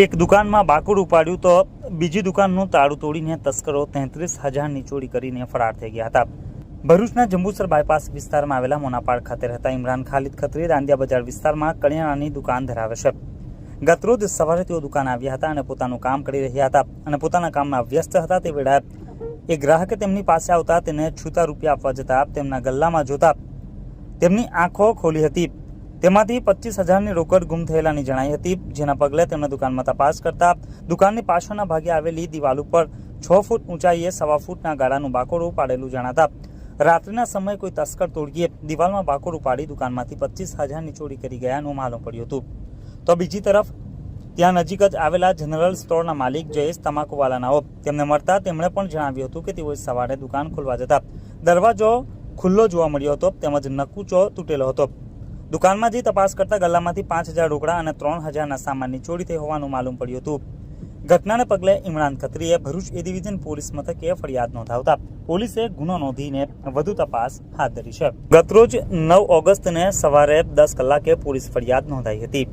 એક દુકાનમાં બાકુડ ઉપાડ્યું તો બીજી દુકાનનું તાળું તોડીને તસ્કરો તેત્રીસ હજારની ચોરી કરીને ફરાર થઈ ગયા હતા. ભરૂચના જંબુસર બાયપાસ વિસ્તારમાં આવેલા મોનાપાડ ખાતે રહેતા ઇમરાન ખાલિદ ખત્રી દાંડિયા બજાર વિસ્તારમાં કરિયાણાની દુકાન ધરાવે છે. ગતરોજ સવારે તેઓ દુકાન આવ્યા હતા અને પોતાનું કામ કરી રહ્યા હતા અને પોતાના કામમાં વ્યસ્ત હતા તે વેળાએ એ ગ્રાહકે તેમની પાસે આવતા તેને છૂતા રૂપિયા આપવા જતા તેમના ગલ્લામાં જોતા તેમની આંખો ખોલી હતી. તેમાંથી પચીસ હજારની રોકડ ગુમ થયેલાની જણાઈ હતી, જેના પગલે તેમણે દુકાનમાં તપાસ કરતા દુકાનની પાછળના ભાગે આવેલી દિવાલ ઉપર છ ફૂટ ઊંચાઈએ સવા ફૂટના ગાળાનું બાકોડ પાડેલું જણાતા, રાત્રિના સમયે કોઈ તસ્કર તોડગીએ દિવાલમાં બાકોડ પાડી દુકાનમાંથી પચીસ હજારની ચોરી કરી ગયાનું માલુમ પડ્યું હતું. તો બીજી તરફ, ત્યાં નજીક જ આવેલા જનરલ સ્ટોરના માલિક જયેશ તમાકુવાલાનાઓ, તેમને મળતા તેમણે પણ જણાવ્યું હતું કે તેઓ સવારે દુકાન ખોલવા જતા દરવાજો ખુલ્લો જોવા મળ્યો હતો, તેમજ નકુચો તૂટેલો હતો. દુકાનમાં જઈ તપાસ કરતા ગલ્લામાંથી પાંચ હજાર રોકડા અને ત્રણ હજારના સામાનની ચોરી થઈ હોવાનું માલુમ પડ્યું હતું. ઘટનાને પગલે Imran Khatri Bharuch A division police મથકે ફરિયાદ નોંધાવતા પોલીસે ગુનો નોંધીને વધુ તપાસ હાથ ધરી છે. ગતરોજ નવ ઓગસ્ટને સવારે દસ કલાકે પોલીસ ફરિયાદ નોંધાઈ હતી.